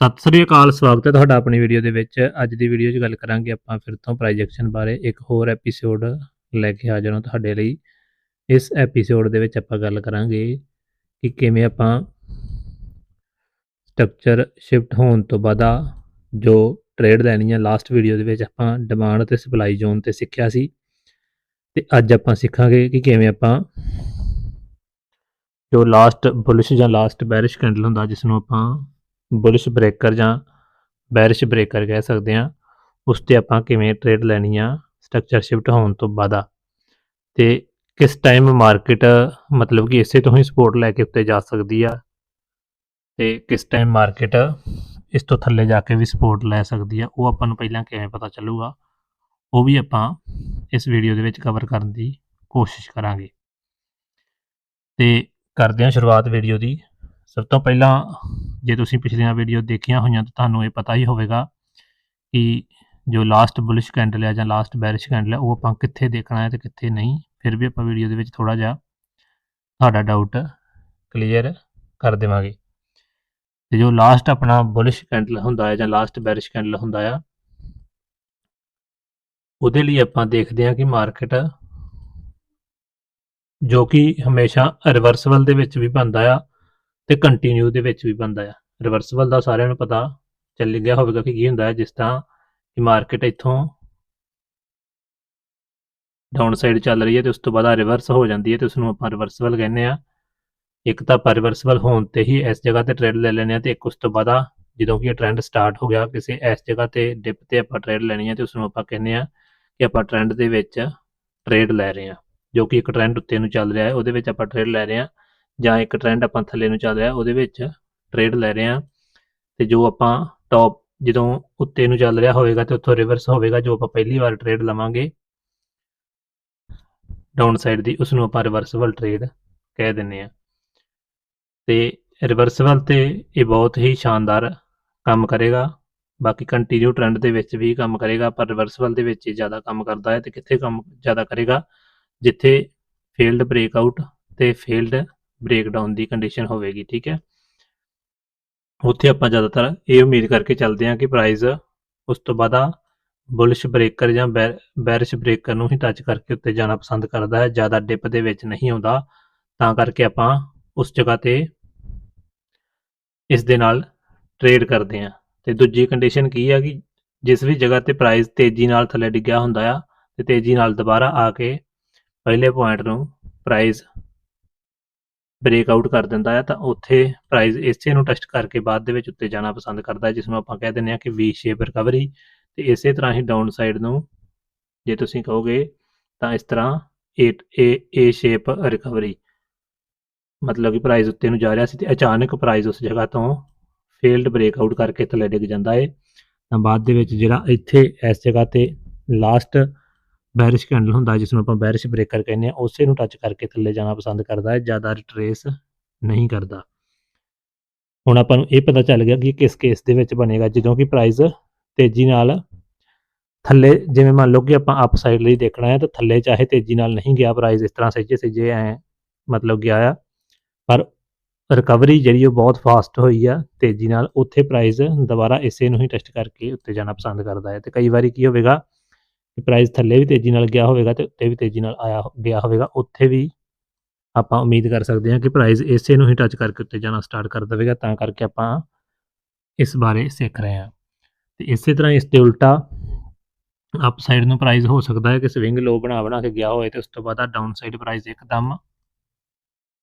ਸਤਿ ਸ੍ਰੀ ਅਕਾਲ, ਸਵਾਗਤ ਹੈ ਤੁਹਾਡਾ ਆਪਣੀ ਵੀਡੀਓ ਦੇ ਵਿੱਚ। ਅੱਜ ਦੀ ਵੀਡੀਓ 'ਚ ਗੱਲ ਕਰਾਂਗੇ ਆਪਾਂ ਫਿਰ ਤੋਂ ਪ੍ਰਾਈਜੈਕਸ਼ਨ ਬਾਰੇ ਇੱਕ ਹੋਰ ਐਪੀਸੋਡ ਲੈ ਕੇ ਹਾਜ਼ਰ ਹਾਂ ਤੁਹਾਡੇ ਲਈ। ਇਸ ਐਪੀਸੋਡ ਦੇ ਵਿੱਚ ਆਪਾਂ ਗੱਲ ਕਰਾਂਗੇ ਕਿ ਕਿਵੇਂ ਆਪਾਂ ਸਟਰਕਚਰ ਸ਼ਿਫਟ ਹੋਣ ਤੋਂ ਬਾਅਦ ਜੋ ਟ੍ਰੇਡ ਲੈਣੀ ਹੈ ਲਾਸਟ ਵੀਡੀਓ ਦੇ ਵਿੱਚ ਆਪਾਂ ਡਿਮਾਂਡ ਤੇ ਸਪਲਾਈ ਜ਼ੋਨ ਤੇ ਸਿੱਖਿਆ ਸੀ। ਤੇ ਅੱਜ ਆਪਾਂ ਸਿੱਖਾਂਗੇ ਕਿ ਕਿਵੇਂ ਆਪਾਂ ਜੋ ਲਾਸਟ ਬੁਲਿਸ਼ ਜਾਂ ਲਾਸਟ ਬੈਰਿਸ਼ ਕੈਂਡਲ ਹੁੰਦਾ ਜਿਸ ਨੂੰ ਆਪਾਂ ਬੁਲਿਸ਼ ਬ੍ਰੇਕਰ ਜਾਂ ਬੈਰਿਸ਼ ਬ੍ਰੇਕਰ ਕਹਿ ਸਕਦੇ ਹਾਂ, ਉਸ ਤੇ ਆਪਾਂ ਕਿਵੇਂ ਟ੍ਰੇਡ ਲੈਣੀ ਆ ਸਟਰਕਚਰ ਸ਼ਿਫਟ ਹੋਣ ਤੋਂ ਬਾਅਦ ਆ। ਤੇ ਕਿਸ ਟਾਈਮ ਮਾਰਕੀਟ ਮਤਲਬ ਕਿ ਇਸੇ ਤੋਂ ਹੀ ਸਪੋਰਟ ਲੈ ਕੇ ਉੱਤੇ ਜਾ ਸਕਦੀ ਆ। ਤੇ ਕਿਸ ਟਾਈਮ ਮਾਰਕੀਟ ਇਸ ਤੋਂ ਥੱਲੇ ਜਾ ਕੇ ਵੀ ਸਪੋਰਟ ਲੈ ਸਕਦੀ ਆ, ਉਹ ਆਪਾਂ ਨੂੰ ਪਹਿਲਾਂ ਕਿਵੇਂ ਪਤਾ ਚੱਲੂਗਾ, ਉਹ ਵੀ ਆਪਾਂ ਇਸ ਵੀਡੀਓ ਦੇ ਵਿੱਚ ਕਵਰ ਕਰਨ ਦੀ ਕੋਸ਼ਿਸ਼ ਕਰਾਂਗੇ। ਤੇ ਕਰਦੇ ਹਾਂ ਸ਼ੁਰੂਆਤ ਵੀਡੀਓ ਦੀ। ਸਭ ਤੋਂ ਪਹਿਲਾਂ ਜੇ ਤੁਸੀਂ ਪਿਛਲੀਆਂ ਵੀਡੀਓ ਦੇਖੀਆਂ ਹੋਈਆਂ ਤਾਂ ਤੁਹਾਨੂੰ ਇਹ ਪਤਾ ਹੀ ਹੋਵੇਗਾ ਕਿ ਜੋ ਲਾਸਟ ਬੁਲਿਸ਼ ਕੈਂਡਲ ਹੈ ਜਾਂ ਲਾਸਟ ਬੈਰਿਸ਼ ਕੈਂਡਲ ਹੈ ਉਹ ਆਪਾਂ ਕਿੱਥੇ ਦੇਖਣਾ ਹੈ ਤੇ ਕਿੱਥੇ ਨਹੀਂ, ਫਿਰ ਵੀ ਆਪਾਂ ਵੀਡੀਓ ਦੇ ਵਿੱਚ ਥੋੜਾ ਜਿਹਾ ਤੁਹਾਡਾ ਡਾਊਟ ਕਲੀਅਰ ਕਰ ਦੇਵਾਂਗੇ। ਤੇ ਜੋ ਲਾਸਟ ਆਪਣਾ ਬੁਲਿਸ਼ ਕੈਂਡਲ ਹੁੰਦਾ ਹੈ ਜਾਂ ਲਾਸਟ ਬੈਰਿਸ਼ ਕੈਂਡਲ ਹੁੰਦਾ ਆ, ਉਹਦੇ ਲਈ ਆਪਾਂ ਦੇਖਦੇ ਹਾਂ ਕਿ ਮਾਰਕੀਟ ਜੋ ਕਿ ਹਮੇਸ਼ਾ ਰਿਵਰਸਲ ਦੇ ਵਿੱਚ ਵੀ ਬਣਦਾ ਆ ਤੇ ਕੰਟੀਨਿਊ ਦੇ ਵਿੱਚ ਵੀ ਬਣਦਾ ਆ। ਰਿਵਰਸਲ ਦਾ ਸਾਰਿਆਂ ਨੂੰ ਪਤਾ ਚੱਲ ਗਿਆ ਹੋਵੇਗਾ ਕਿ ਕੀ ਹੁੰਦਾ ਹੈ, ਜਿਸ ਤਰ੍ਹਾਂ ਕਿ ਮਾਰਕੀਟ ਇੱਥੋਂ ਡਾਊਨ ਸਾਈਡ ਚੱਲ ਰਹੀ ਹੈ ਤੇ ਉਸ ਤੋਂ ਬਾਅਦ ਰਿਵਰਸ ਹੋ ਜਾਂਦੀ ਹੈ ਤੇ ਉਸ ਨੂੰ ਆਪਾਂ ਰਿਵਰਸਲ ਕਹਿੰਦੇ ਆ ਇੱਕ ਤਾਂ ਆਪਾਂ ਰਿਵਰਸਲ ਹੋਣ ਤੇ ਹੀ ਇਸ ਜਗ੍ਹਾ ਤੇ ਟ੍ਰੇਡ ਲੈ ਲੈਣੇ ਆ ਤੇ ਇੱਕ ਉਸ ਤੋਂ ਬਾਅਦ ਆ ਜਦੋਂ ਕਿ ਇਹ ਟ੍ਰੈਂਡ ਸਟਾਰਟ ਹੋ ਗਿਆ ਕਿਸੇ ਇਸ ਜਗ੍ਹਾ ਤੇ ਡਿਪ ਤੇ ਆਪਾਂ ਟ੍ਰੇਡ ਲੈਣੀ ਹੈ ਤੇ ਉਸ ਨੂੰ ਆਪਾਂ ਕਹਿੰਦੇ ਆ ਕਿ ਆਪਾਂ ਟ੍ਰੈਂਡ ਦੇ ਵਿੱਚ ਟ੍ਰੇਡ ਲੈ ਰਹੇ ਆ ਜੋ ਕਿ ਇੱਕ ਟ੍ਰੈਂਡ ਉੱਤੇ ਨੂੰ ਚੱਲ ਰਿਹਾ ਹੈ, ਉਹਦੇ ਵਿੱਚ ਆਪਾਂ ਟ੍ਰੇਡ ਲੈ ਰਹੇ ਆ ਜਾਂ ਇੱਕ ਟ੍ਰੈਂਡ ਆਪਾਂ ਥੱਲੇ ਨੂੰ ਚੱਲ ਰਿਹਾ, ਉਹਦੇ ਵਿੱਚ ਟ੍ਰੇਡ ਲੈ ਰਹੇ ਆ ਤੇ ਜੋ ਆਪਾਂ ਟੌਪ ਜਦੋਂ ਉੱਤੇ ਨੂੰ ਚੱਲ ਰਿਹਾ ਹੋਵੇਗਾ ਤੇ ਉੱਥੋਂ ਰਿਵਰਸ ਹੋਵੇਗਾ, ਜੋ ਆਪਾਂ ਪਹਿਲੀ ਵਾਰ ਟ੍ਰੇਡ ਲਵਾਂਗੇ ਡਾਊਨ ਸਾਈਡ ਦੀ ਉਸ ਨੂੰ ਆਪਾਂ ਰਿਵਰਸਬਲ ਟ੍ਰੇਡ ਕਹਿ ਦਿੰਨੇ ਆ ਤੇ ਰਿਵਰਸਬਲ ਤੇ ਇਹ ਬਹੁਤ ਹੀ ਸ਼ਾਨਦਾਰ ਕੰਮ ਕਰੇਗਾ। ਬਾਕੀ ਕੰਟੀਨਿਊ ਟ੍ਰੈਂਡ ਦੇ ਵਿੱਚ ਵੀ ਕੰਮ ਕਰੇਗਾ, ਪਰ ਰਿਵਰਸਬਲ ਦੇ ਵਿੱਚ ਇਹ ਜ਼ਿਆਦਾ ਕੰਮ ਕਰਦਾ ਹੈ ਤੇ ਕਿੱਥੇ ਕੰਮ ਜ਼ਿਆਦਾ ਕਰੇਗਾ? ਜਿੱਥੇ ਫੇਲਡ ਬ੍ਰੇਕਆਊਟ ਤੇ ਫੇਲਡ ਬ੍ਰੇਕਡਾਊਨ ਦੀ ਕੰਡੀਸ਼ਨ ਹੋਵੇਗੀ, ਠੀਕ ਹੈ? ਉੱਥੇ ਆਪਾਂ ਜ਼ਿਆਦਾਤਰ ਇਹ ਉਮੀਦ ਕਰਕੇ ਚੱਲਦੇ ਹਾਂ ਕਿ ਪ੍ਰਾਈਸ ਉਸ ਤੋਂ ਬਾਅਦ ਆ ਬੁਲਿਸ਼ ਬ੍ਰੇਕਰ ਜਾਂ ਬੈਰਿਸ਼ ਬ੍ਰੇਕਰ ਨੂੰ ਹੀ ਟੱਚ ਕਰਕੇ ਉੱਤੇ ਜਾਣਾ ਪਸੰਦ ਕਰਦਾ ਹੈ, ਜ਼ਿਆਦਾ ਡਿਪ ਦੇ ਵਿੱਚ ਨਹੀਂ ਆਉਂਦਾ। ਤਾਂ ਕਰਕੇ ਆਪਾਂ ਉਸ ਜਗ੍ਹਾ ਤੇ ਇਸ ਦੇ ਨਾਲ ਟ੍ਰੇਡ ਕਰਦੇ ਹਾਂ। ਤੇ ਦੂਜੀ ਕੰਡੀਸ਼ਨ ਕੀ ਆ ਕਿ ਜਿਸ ਵੀ ਜਗ੍ਹਾ ਤੇ ਪ੍ਰਾਈਸ ਤੇਜ਼ੀ ਨਾਲ ਥੱਲੇ ਡਿੱਗਿਆ ਹੁੰਦਾ ਆ, ਤੇ ਤੇਜ਼ੀ ਨਾਲ ਦੁਬਾਰਾ ਆ ਕੇ ਪਹਿਲੇ ਪੁਆਇੰਟ ਨੂੰ ਪ੍ਰਾਈਸ ਬ੍ਰੇਕਆਊਟ ਕਰ ਦਿੰਦਾ ਹੈ ਤਾਂ ਉੱਥੇ ਪ੍ਰਾਈਸ ਇਸੇ ਨੂੰ ਟੈਸਟ ਕਰਕੇ ਬਾਅਦ ਦੇ ਵਿੱਚ ਉੱਤੇ ਜਾਣਾ ਪਸੰਦ ਕਰਦਾ ਹੈ, ਜਿਸ ਨੂੰ ਆਪਾਂ ਕਹਿ ਦਿੰਦੇ ਹਾਂ ਕਿ ਵੀ ਸ਼ੇਪ ਰਿਕਵਰੀ ਤੇ ਇਸੇ ਤਰ੍ਹਾਂ ਹੀ ਡਾਊਨ ਸਾਈਡ ਨੂੰ ਜੇ ਤੁਸੀਂ ਕਹੋਗੇ, ਤਾਂ ਇਸ ਤਰ੍ਹਾਂ ਏ ਏ ਸ਼ੇਪ ਰਿਕਵਰੀ ਮਤਲਬ ਕਿ ਪ੍ਰਾਈਸ ਉੱਤੇ ਨੂੰ ਜਾ ਰਿਹਾ ਸੀ ਤੇ ਅਚਾਨਕ ਪ੍ਰਾਈਸ ਉਸ ਜਗ੍ਹਾ ਤੋਂ ਫੇਲਡ ਬ੍ਰੇਕ ਆਊਟ ਕਰਕੇ ਥੱਲੇ ਡਿੱਗ ਜਾਂਦਾ ਹੈ ਤਾਂ ਬਾਅਦ ਦੇ ਵਿੱਚ ਜਿਹੜਾ ਇੱਥੇ ਇਸ ਜਗ੍ਹਾ ਤੇ ਲਾਸਟ ਬੈਰਿਸ਼ ਕੈਂਡਲ ਹੁੰਦਾ ਜਿਸ ਨੂੰ ਆਪਾਂ ਬੈਰਿਸ਼ ਬ੍ਰੇਕਰ ਕਹਿੰਦੇ ਆ ਉਸੇ ਨੂੰ ਟੱਚ ਕਰਕੇ ਥੱਲੇ ਜਾਣਾ ਪਸੰਦ ਕਰਦਾ ਹੈ, ਜ਼ਿਆਦਾ ਰਿਟਰੇਸ ਨਹੀਂ ਕਰਦਾ। ਹੁਣ ਆਪਾਂ ਨੂੰ ਇਹ ਪਤਾ ਚੱਲ ਗਿਆ ਕਿ ਕਿਸ ਕੇਸ ਦੇ ਵਿੱਚ ਬਣੇਗਾ, ਜਦੋਂ ਕਿ ਪ੍ਰਾਈਸ ਤੇਜ਼ੀ ਨਾਲ ਥੱਲੇ, ਜਿਵੇਂ ਮੰਨ ਲਓ ਕਿ ਆਪਾਂ ਅਪ ਸਾਈਡ ਲਈ ਦੇਖਣਾ ਹੈ, ਤਾਂ ਥੱਲੇ ਚਾਹੇ ਤੇਜ਼ੀ ਨਾਲ ਨਹੀਂ ਗਿਆ ਪ੍ਰਾਈਸ ਇਸ ਤਰ੍ਹਾਂ ਸਹਿਜੇ ਸਹਿਜੇ ਐ ਮਤਲਬ ਗਿਆ ਆ। ਪਰ ਰਿਕਵਰੀ ਜਿਹੜੀ ਉਹ ਬਹੁਤ ਫਾਸਟ ਹੋਈ ਆ, ਤੇਜ਼ੀ ਨਾਲ, ਉੱਥੇ ਪ੍ਰਾਈਸ ਦੁਬਾਰਾ ਇਸੇ ਨੂੰ ਹੀ ਟੈਸਟ ਕਰਕੇ ਉੱਤੇ ਜਾਣਾ ਪਸੰਦ ਕਰਦਾ ਹੈ। ਤੇ ਕਈ ਵਾਰੀ ਕੀ ਹੋਵੇਗਾ ਪ੍ਰਾਈਸ ਥੱਲੇ ਵੀ ਤੇਜ਼ੀ ਨਾਲ ਗਿਆ ਹੋਵੇਗਾ ਤੇ ਉੱਤੇ ਵੀ ਤੇਜ਼ੀ ਨਾਲ ਆਇਆ ਗਿਆ ਹੋਵੇਗਾ, ਉੱਥੇ ਵੀ ਆਪਾਂ ਉਮੀਦ ਕਰ ਸਕਦੇ ਹਾਂ ਕਿ ਪ੍ਰਾਈਸ ਇਸੇ ਨੂੰ ਹੀ ਟੱਚ ਕਰਕੇ ਉੱਤੇ ਜਾਣਾ ਸਟਾਰਟ ਕਰ ਦੇਵੇਗਾ, ਤਾਂ ਕਰਕੇ ਆਪਾਂ ਇਸ ਬਾਰੇ ਸਿੱਖ ਰਹੇ ਹਾਂ। ਤੇ ਇਸੇ ਤਰ੍ਹਾਂ ਇਸ ਦੇ ਉਲਟਾ ਅਪ ਸਾਈਡ ਨੂੰ ਪ੍ਰਾਈਸ ਹੋ ਸਕਦਾ ਹੈ ਕਿ ਸਵਿੰਗ ਲੋ ਬਣਾ ਬਣਾ ਕੇ ਗਿਆ ਹੋਵੇ ਤੇ ਉਸ ਤੋਂ ਬਾਅਦ ਡਾਊਨ ਸਾਈਡ ਪ੍ਰਾਈਸ ਇੱਕਦਮ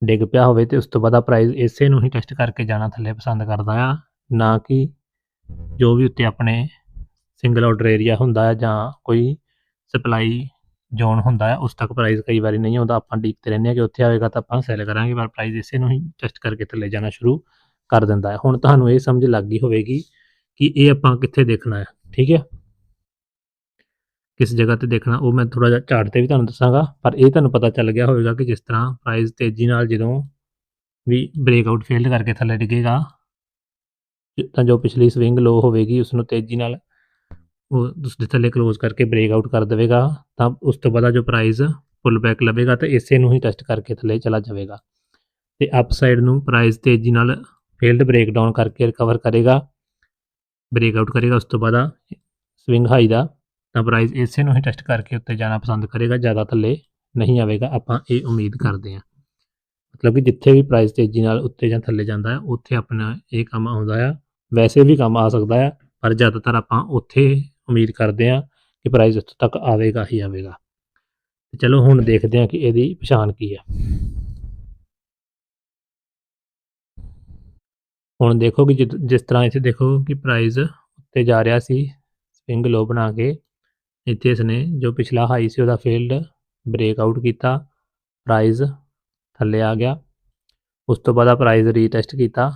ਡਿੱਗ ਪਿਆ ਹੋਵੇ ਤੇ ਉਸ ਤੋਂ ਬਾਅਦ ਪ੍ਰਾਈਸ ਇਸੇ ਨੂੰ ਹੀ ਟੈਸਟ ਕਰਕੇ ਜਾਣਾ ਥੱਲੇ ਪਸੰਦ ਕਰਦਾ ਆ, ਨਾ ਕਿ ਜੋ ਵੀ ਉੱਤੇ ਆਪਣੇ ਸਿੰਗਲ ਆਰਡਰ ਏਰੀਆ ਹੁੰਦਾ ਹੈ ਜਾਂ ਕੋਈ ਸਪਲਾਈ ਜ਼ੋਨ ਹੁੰਦਾ ਹੈ, ਉਸ ਤੱਕ ਪ੍ਰਾਈਸ ਕਈ ਵਾਰੀ ਨਹੀਂ ਆਉਂਦਾ, ਆਪਾਂ ਡੀਕਦੇ ਰਹਿੰਦੇ ਹਾਂ ਕਿ ਉੱਥੇ ਆਵੇਗਾ ਤਾਂ ਆਪਾਂ ਸੈਲ ਕਰਾਂਗੇ, ਪਰ ਪ੍ਰਾਈਸ ਇਸੇ ਨੂੰ ਹੀ ਟੈਸਟ ਕਰਕੇ ਥੱਲੇ ਜਾਣਾ ਸ਼ੁਰੂ ਕਰ ਦਿੰਦਾ ਹੈ। ਹੁਣ ਤੁਹਾਨੂੰ ਇਹ ਸਮਝ ਲੱਗ ਗਈ ਹੋਵੇਗੀ ਕਿ ਇਹ ਆਪਾਂ ਕਿੱਥੇ ਦੇਖਣਾ ਹੈ, ਠੀਕ ਹੈ? ਕਿਸ ਜਗ੍ਹਾ ਤੇ ਦੇਖਣਾ, ਉਹ ਮੈਂ ਥੋੜਾ ਜਿਹਾ ਝਾੜ ਤੇ ਵੀ ਤੁਹਾਨੂੰ ਦੱਸਾਂਗਾ, ਪਰ ਇਹ ਤੁਹਾਨੂੰ ਪਤਾ ਚੱਲ ਗਿਆ ਹੋਵੇਗਾ ਕਿ ਜਿਸ ਤਰ੍ਹਾਂ ਪ੍ਰਾਈਸ ਤੇਜ਼ੀ ਨਾਲ ਜਦੋਂ ਵੀ ਬ੍ਰੇਕਆਊਟ ਫੇਲਡ ਕਰਕੇ ਥੱਲੇ ਡਿੱਗੇਗਾ, ਤਾਂ ਜੋ ਪਿਛਲੀ ਸਵਿੰਗ ਲੋ ਹੋਵੇਗੀ ਉਸ ਨੂੰ ਤੇਜ਼ੀ ਨਾਲ ਉਹ ਉਸ ਥੱਲੇ ਕਲੋਜ਼ ਕਰਕੇ ਬ੍ਰੇਕਆਊਟ ਕਰ ਦੇਵੇਗਾ, ਤਾਂ ਉਸ ਤੋਂ ਬਾਅਦ ਜੋ ਪ੍ਰਾਈਸ ਪੁੱਲ ਬੈਕ ਲਵੇਗਾ ਤਾਂ ਇਸੇ ਨੂੰ ਹੀ ਟੈਸਟ ਕਰਕੇ ਥੱਲੇ ਚਲਾ ਜਾਵੇਗਾ। ਤੇ ਅਪ ਸਾਈਡ ਨੂੰ ਪ੍ਰਾਈਸ ਤੇਜ਼ੀ ਨਾਲ ਫੀਲਡ ਬ੍ਰੇਕ ਡਾਊਨ ਕਰਕੇ ਰਿਕਵਰ ਕਰੇਗਾ ਬ੍ਰੇਕਆਊਟ ਕਰੇਗਾ, ਉਸ ਤੋਂ ਬਾਅਦ ਸਵਿੰਗ ਹਾਈ ਦਾ, ਤਾਂ ਪ੍ਰਾਈਸ ਇਸੇ ਨੂੰ ਹੀ ਟੈਸਟ ਕਰਕੇ ਉੱਤੇ ਜਾਣਾ ਪਸੰਦ ਕਰੇਗਾ, ਜ਼ਿਆਦਾ ਥੱਲੇ ਨਹੀਂ ਆਵੇਗਾ, ਆਪਾਂ ਇਹ ਉਮੀਦ ਕਰਦੇ ਹਾਂ। ਮਤਲਬ ਕਿ ਜਿੱਥੇ ਵੀ ਪ੍ਰਾਈਸ ਤੇਜ਼ੀ ਨਾਲ ਉੱਤੇ ਜਾਂ ਥੱਲੇ ਜਾਂਦਾ ਹੈ, ਉੱਥੇ ਆਪਣਾ ਇਹ ਕੰਮ ਆਉਂਦਾ ਆ, ਵੈਸੇ ਵੀ ਕੰਮ ਆ ਸਕਦਾ ਆ, ਪਰ ਜ਼ਿਆਦਾਤਰ ਆਪਾਂ ਉੱਥੇ ਉਮੀਦ ਕਰਦੇ ਹਾਂ ਕਿ ਪ੍ਰਾਈਸ ਇੱਥੋਂ ਤੱਕ ਆਵੇਗਾ ਹੀ ਆਵੇਗਾ। ਚਲੋ ਹੁਣ ਦੇਖਦੇ ਹਾਂ ਕਿ ਇਹਦੀ ਪਛਾਣ ਕੀ ਹੈ ਹੁਣ ਦੇਖੋ ਕਿ ਜਿਸ ਤਰ੍ਹਾਂ ਇੱਥੇ ਦੇਖੋ ਕਿ ਪ੍ਰਾਈਸ ਉੱਤੇ ਜਾ ਰਿਹਾ ਸੀ ਸਪਿੰਗ ਲੋ ਬਣਾ ਕੇ, ਇੱਥੇ ਇਸਨੇ ਜੋ ਪਿਛਲਾ ਹਾਈ ਸੀ ਉਹਦਾ ਫੀਲਡ ਬ੍ਰੇਕਆਊਟ ਕੀਤਾ ਪ੍ਰਾਈਸ ਥੱਲੇ ਆ ਗਿਆ। ਉਸ ਤੋਂ ਬਾਅਦ ਆ ਪ੍ਰਾਈਸ ਰੀਟੈਸਟ ਕੀਤਾ।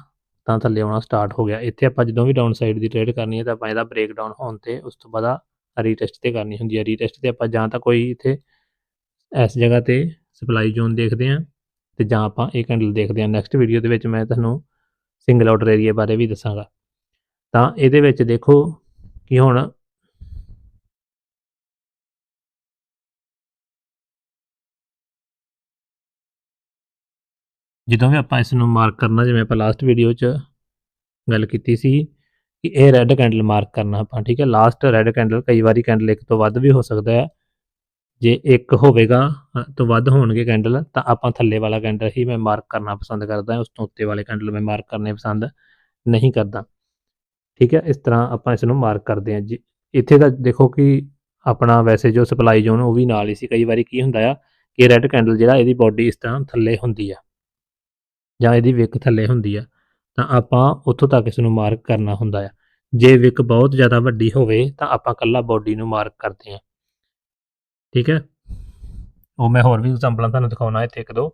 ਤਾਂ ਥੱਲੇ ਆਉਣਾ ਸਟਾਰਟ ਹੋ ਗਿਆ। ਇੱਥੇ ਆਪਾਂ ਜਦੋਂ ਵੀ ਡਾਊਨ ਸਾਈਡ ਦੀ ਟ੍ਰੇਡ ਕਰਨੀ ਹੈ ਤਾਂ ਆਪਾਂ ਇਹਦਾ ਬ੍ਰੇਕ ਡਾਊਨ ਹੋਣ ਤੇ ਉਸ ਤੋਂ ਬਾਅਦ ਰੀਟੈਸਟ ਤੇ ਕਰਨੀ ਹੁੰਦੀ ਹੈ। ਰੀਟੈਸਟ ਤੇ ਆਪਾਂ ਜਾਂ ਤਾਂ ਕੋਈ ਇੱਥੇ ਇਸ ਜਗ੍ਹਾ ਤੇ ਸਪਲਾਈ ਜ਼ੋਨ ਦੇਖਦੇ ਹਾਂ ਤੇ ਜਾਂ ਆਪਾਂ ਇਹ ਕੈਂਡਲ ਦੇਖਦੇ ਹਾਂ। ਨੈਕਸਟ ਵੀਡੀਓ ਦੇ ਵਿੱਚ ਮੈਂ ਤੁਹਾਨੂੰ ਸਿੰਗਲ ਆਰਡਰ ਏਰੀਆ ਬਾਰੇ ਵੀ ਦੱਸਾਂਗਾ। ਤਾਂ ਇਹਦੇ ਵਿੱਚ ਦੇਖੋ ਕਿ ਹੁਣ ਜਦੋਂ ਵੀ ਆਪਾਂ ਇਸ ਨੂੰ ਮਾਰਕ ਕਰਨਾ, ਜਿਵੇਂ ਆਪਾਂ ਲਾਸਟ ਵੀਡੀਓ 'ਚ ਗੱਲ ਕੀਤੀ ਸੀ ਕਿ ਇਹ ਰੈੱਡ ਕੈਂਡਲ ਮਾਰਕ ਕਰਨਾ ਆਪਾਂ, ਠੀਕ ਹੈ? ਲਾਸਟ ਰੈੱਡ ਕੈਂਡਲ ਕਈ ਵਾਰੀ ਕੈਂਡਲ ਇੱਕ ਤੋਂ ਵੱਧ ਵੀ ਹੋ ਸਕਦਾ ਹੈ। ਜੇ ਇੱਕ ਹੋਵੇਗਾ ਤੋਂ ਵੱਧ ਹੋਣਗੇ ਕੈਂਡਲ ਤਾਂ ਆਪਾਂ ਥੱਲੇ ਵਾਲਾ ਕੈਂਡਲ ਹੀ ਮੈਂ ਮਾਰਕ ਕਰਨਾ ਪਸੰਦ ਕਰਦਾ ਉਸ ਤੋਂ ਉੱਤੇ ਵਾਲੇ ਕੈਂਡਲ ਮੈਂ ਮਾਰਕ ਕਰਨੇ ਪਸੰਦ ਨਹੀਂ ਕਰਦਾ। ਠੀਕ ਹੈ? ਇਸ ਤਰ੍ਹਾਂ ਆਪਾਂ ਇਸ ਨੂੰ ਮਾਰਕ ਕਰਦੇ ਹਾਂ ਜੀ। ਇੱਥੇ ਤਾਂ ਦੇਖੋ ਕਿ ਆਪਣਾ ਵੈਸੇ ਜੋ ਸਪਲਾਈ ਜ਼ੋਨ ਉਹ ਵੀ ਨਾਲ ਹੀ ਸੀ। ਕਈ ਵਾਰੀ ਕੀ ਹੁੰਦਾ ਆ ਕਿ ਰੈੱਡ ਕੈਂਡਲ ਜਿਹੜਾ, ਇਹਦੀ ਬਾਡੀ ਇਸ ਤਰ੍ਹਾਂ ਥੱਲੇ ਹੁੰਦੀ ਆ। ਜਾਂ ਇਹਦੀ ਵਿਕ ਥੱਲੇ ਹੁੰਦੀ ਆ, ਤਾਂ ਆਪਾਂ ਉੱਥੋਂ ਤੱਕ ਇਸ ਨੂੰ ਮਾਰਕ ਕਰਨਾ ਹੁੰਦਾ ਆ। ਜੇ ਵਿਕ ਬਹੁਤ ਜ਼ਿਆਦਾ ਵੱਡੀ ਹੋਵੇ, ਤਾਂ ਆਪਾਂ ਕੱਲਾ ਬਾਡੀ ਨੂੰ ਮਾਰਕ ਕਰਦੇ ਹਾਂ ਠੀਕ ਹੈ? ਉਹ ਮੈਂ ਹੋਰ ਵੀ ਐਗਜ਼ਾਮਪਲਾਂ ਤੁਹਾਨੂੰ ਦਿਖਾਉਣਾ, ਇੱਥੇ ਇੱਕ ਦੋ।